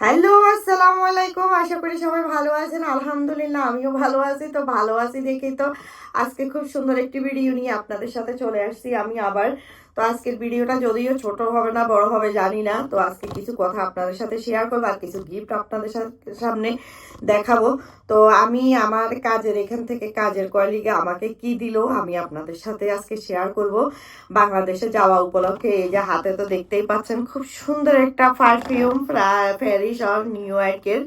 Hello, আসসালামু আলাইকুম। আশা করি সবাই ভালো আছেন। আলহামদুলিল্লাহ, আমিও ভালো আছি। তো ভালো আছি দেখেই তো আজকে খুব সুন্দর একটি ভিডিও নিয়ে আপনাদের সাথে চলে আসছি। আমি আবার তো আজকের ভিডিওটা যদিও ছোট হবে না, বড় হবে, জানি না। তো আজকে কিছু কথা আপনাদের সাথে শেয়ার করব আর কিছু গিফট আপনাদের সামনে দেখাবো। তো আমি আমার কাজের, এখান থেকে কাজের কলিগে আমাকে কি দিল আমি আপনাদের সাথে আজকে শেয়ার করব। বাংলাদেশে যাওয়া উপলক্ষে এই যে হাতে তো দেখতেই পাচ্ছেন, খুব সুন্দর একটা পারফিউম প্যারিস অফ নিউ ইয়র্কের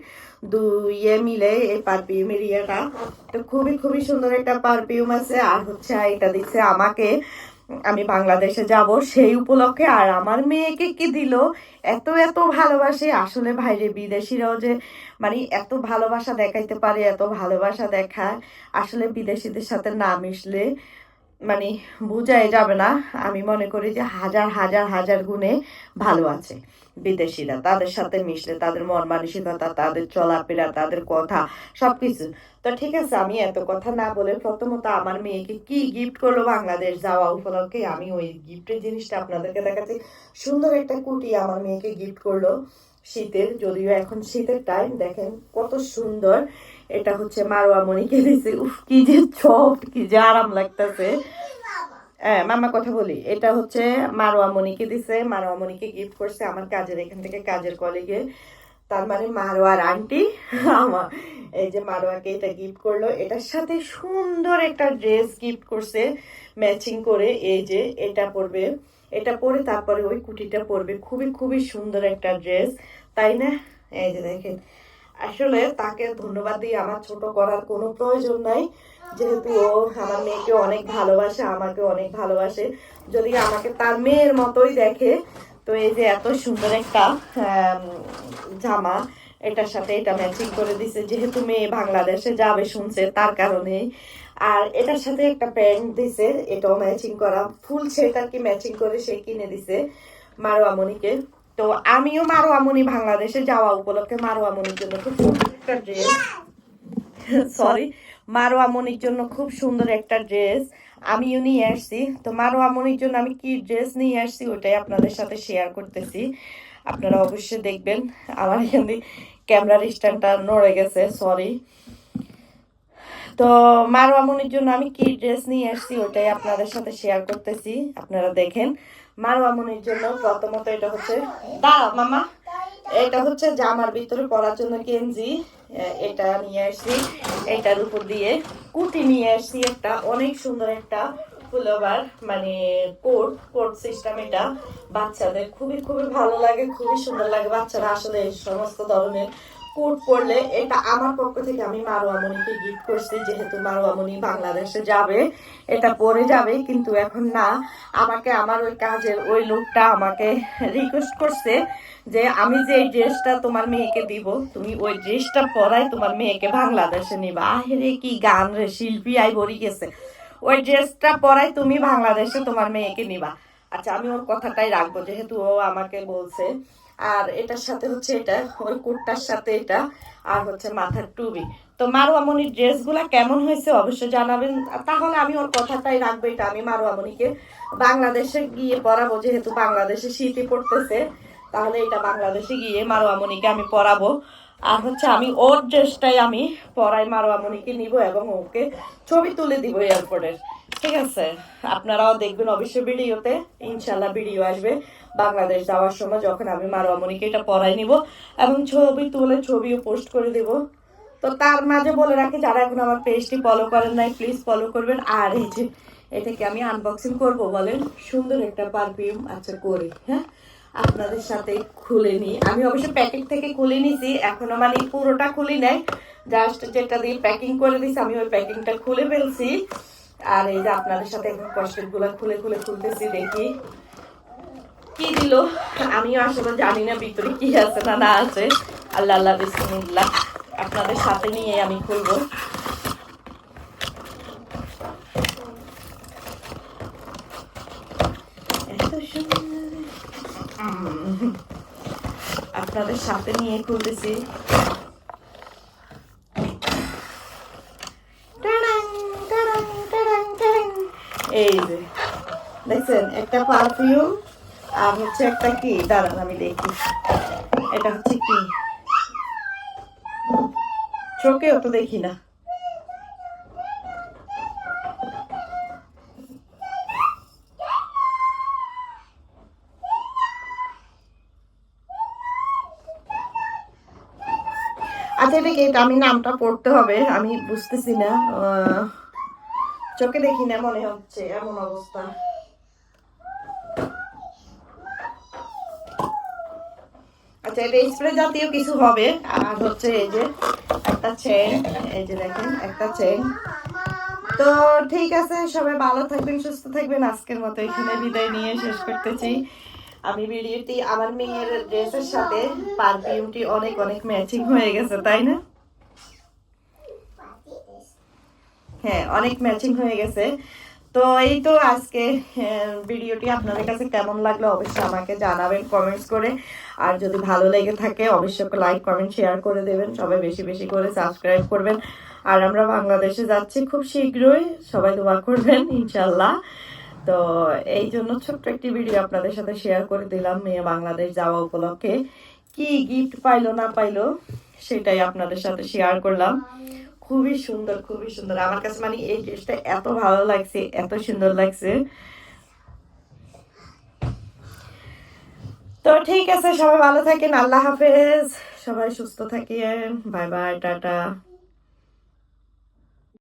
দুইয়ে মিলে এই পারফিউমের ইয়েটা। তো খুবই খুবই সুন্দর একটা পারফিউম আছে। আর হচ্ছে, এটা দিচ্ছে আমাকে আমি বাংলাদেশে যাব সেই উপলক্ষে, আর আমার মেয়েকে কি দিল? এত এত ভালোবাসে। আসলে বাইরে বিদেশিরাও যে মানে এত ভালোবাসা দেখাইতে পারে, এত ভালোবাসা দেখায়। আসলে বিদেশিদের সাথে না মিশলে মানে বোঝাই যাবে না। আমি মনে করি যে হাজার হাজার হাজার গুণে ভালো আছে বিদেশিরা। তাদের সাথে মিশলে, তাদের মন মানসিকতা, তাদের চলাফেরা, তাদের কথা, সবকিছু। তো ঠিক আছে, আমি এত কথা না বলে প্রথমত আমার মেয়েকে কি গিফট করল বাংলাদেশ যাওয়া উপলক্ষে, আমি ওই গিফটের জিনিসটা আপনাদেরকে দেখাচ্ছি। সুন্দর একটা কুটি আমার মেয়েকে গিফট করল শীতের, যদিও এখন শীতের টাইম দেখেন কত সুন্দর। এটা হচ্ছে মারোয়া মণিকে দিছে উফ, কি যে সফট কি যে আরাম লাগতেছে। হ্যাঁ মামা কথা বলি, এটা হচ্ছে মারোয়া মণিকে দিছে। মারোয়া মনিকে গিফট করছে আমার কাজের, এখান থেকে কাজের কলিগে তার মানে মারোয়ার আন্টি, আমার, এই যে মারোয়াকে এটা গিফট করল। এটার সাথে সুন্দর একটা ড্রেস গিফট করছে ম্যাচিং করে। এই যে এটা পরবে, এটা পরে তারপরে ওই কুটিটা পরবে। খুবই খুবই সুন্দর একটা ড্রেস তাই না? এই যে দেখেন আসলে তাকে ধন্যবাদ দিয়ে আমার ছোট করার কোনো প্রয়োজন নাই। যেহেতু ও আমার মেয়েকে অনেক ভালোবাসে, আমাকে অনেক ভালোবাসে। যদি আমাকে তার মেয়ের মতোই দেখে, তো এই যে এত সুন্দর একটা জামা, এটার সাথে এটা ম্যাচিং করে দিছে। যেহেতু মেয়ে বাংলাদেশে যাবে শুনছে তার কারণে। আর এটার সাথে একটা প্যান্ট দিছে, এটাও ম্যাচিং করা। ফুল সেট কি ম্যাচিং করে সে কিনে দিছে মারোয়ামণিকে। তো আমিও মারোয়ামণি বাংলাদেশে যাওয়া উপলক্ষে মারোয়ামণির জন্য খুব সুন্দর একটা ড্রেস সরি মারোয়া মনির জন্য খুব সুন্দর একটা ড্রেস আমিও নিয়ে আসছি। তো মারোয়া মনির জন্য আমি কি ড্রেস নিয়ে আসছি ওটাই আপনাদের সাথে শেয়ার করতেছি। আপনারা অবশ্যই দেখবেন আমার এখানে ক্যামেরার স্ট্যান্ডটা নড়ে গেছে সরি তো মারোয়া মনির জন্য আমি কি ড্রেস নিয়ে আসছি ওটাই আপনাদের সাথে শেয়ার করতেছি আপনারা দেখেন। মারোয়া মনির জন্য প্রথমত এটা হচ্ছে দাঁড়া মামা। এটা হচ্ছে জামার ভিতরে পরার জন্য গেঞ্জি। এটা নিয়ে আসছি। এটার উপর দিয়ে কুটি নিয়ে আসছি একটা। অনেক সুন্দর একটা পুলোভার মানে কোট কোট সিস্টেম এটা। বাচ্চাদের খুবই খুবই ভালো লাগে, খুবই সুন্দর লাগে। বাচ্চারা আসলে সমস্ত ধরনের কোট পরলে এটা আমার পক্ষ থেকে আমি মারোয়ামণিকে গিফট করছি, যেহেতু মারোয়ামণি বাংলাদেশে যাবে, এটা পরে যাবে, কিন্তু এখন না। আমাকে আমার ওই কাজের ওই লোকটা আমাকে রিকোয়েস্ট করছে যে আমি যে ড্রেসটা তোমার মেয়েকে দিব, তুমি ওই ড্রেসটা পরাই তোমার মেয়েকে বাংলাদেশে নিবা। আহেরে কি গান রে, শিল্পী আই বরি গেছে। ওই ড্রেসটা পরাই তুমি বাংলাদেশে তোমার মেয়েকে নিবা। আচ্ছা আমি ওর কথাটাই রাখব, যেহেতু ও আমাকে বলছে আর এটার সাথে হচ্ছে এটা, ওই কুর্তার সাথে এটা, আর হচ্ছে মাথার টুবি তো মারুয়ামনির ড্রেসগুলা কেমন হয়েছে অবশ্যই জানাবেন। তাহলে আমি ওর কথাটাই রাখব, এটা আমি মারুয়ামনিকে বাংলাদেশে গিয়ে পড়াবো যেহেতু বাংলাদেশে শীতই পড়তেছে, তাহলে এটা বাংলাদেশে গিয়ে মারুয়ামনিকে আমি পরাবো। আর হচ্ছে আমি ওর ড্রেসটাই আমি পরাই মারুয়ামনিকে নিব এবং ওকে ছবি তুলে দিব এয়ারপোর্টের ঠিক আছে। আপনারাও দেখবেন অবশ্যই ভিডিওতে। ইনশাল্লাহ ভিডিও আসবে বাংলাদেশ যাওয়ার সময় যখন আমি মারুয়ামনিকে এটা পরাই নিব এবং ছবি তুলে ছবিও পোস্ট করে দেব। তো তার মাঝে বলে রাখি, যারা এখন আমার পেজটি ফলো করেন নাই প্লিজ ফলো করবেন। আর এই যে, এটাকে আমি আনবক্সিং করব বলেন। সুন্দর একটা পারফিউম আচ্ছা করি হ্যাঁ? আপনাদের সাথে খুলে নিই। আমি অবশ্য প্যাকেট থেকে খুলে নিছি, এখনও মানে পুরোটা খুলি নাই। জাস্ট যেটা দিয়ে প্যাকিং করে দিছি, আমি ওই প্যাকিংটা খুলে ফেলছি। আর এই যে আপনাদের সাথে কষ্টেরগুলা খুলে খুলে খুলতেছি, দেখি কি দিল। আমিও আসলে জানি না ভিতরে কি আছে না না আছে। আল্লাহ আল্লাহ, বিসমিল্লাহ। আপনাদের সাথে নিয়ে আমি খুলবো। আপনাদের সাথে নিয়ে খুলতেছি। এই যে দেখছেন একটা পারফিউম আর হচ্ছে একটা কি? দাঁড়ান আমি দেখি। এটা হচ্ছে কি? চোখেও তো দেখি না। আচ্ছা এটা কি? আমি নামটা পড়তে হবে আমি বুঝতেছি না আহ, চোখে দেখি না মনে হচ্ছে এমন অবস্থা আচ্ছা এটা স্প্রে জাতীয় কিছু হবে আর হচ্ছে এই যে একটা চেন এই যে দেখেন একটা চেন তো ঠিক আছে, সবাই ভালো থাকবেন, সুস্থ থাকবেন। আজকের মতো এখানে বিদায় নিয়ে শেষ করতেছি। আমি ভিডিওটি, আমার মেয়ের ড্রেসের সাথে পারফিউমটি অনেক অনেক ম্যাচিং হয়ে গেছে, তাই না? হ্যাঁ অনেক ম্যাচিং হয়ে গেছে। তো এই তো আজকে ভিডিওটি আপনাদের কাছে কেমন লাগল অবশ্যই আমাকে জানাবেন কমেন্টস করে। আর যদি ভালো লেগে থাকে অবশ্যই লাইক কমেন্ট শেয়ার করে দেবেন। সবাই বেশি বেশি করে সাবস্ক্রাইব করবেন। আর আমরা বাংলাদেশে যাচ্ছি খুব শীঘ্রই। সবাই দোয়া করবেন ইনশাল্লাহ তো এই জন্য ছোট্ট একটি ভিডিও আপনাদের সাথে শেয়ার করে দিলাম মেয়ে বাংলাদেশ যাওয়া উপলক্ষে। কি গিফট পাইলো না পাইলো সেটাই আপনাদের সাথে শেয়ার করলাম। খুবই সুন্দর খুবই সুন্দর। আমার কাছে মানে এই ড্রেসটা এত ভালো লাগছে, এত সুন্দর লাগছে। তো ঠিক আছে, সবাই ভালো থাকেন, আল্লাহ হাফেজ। সবাই সুস্থ থাকেন। Bye bye, tata.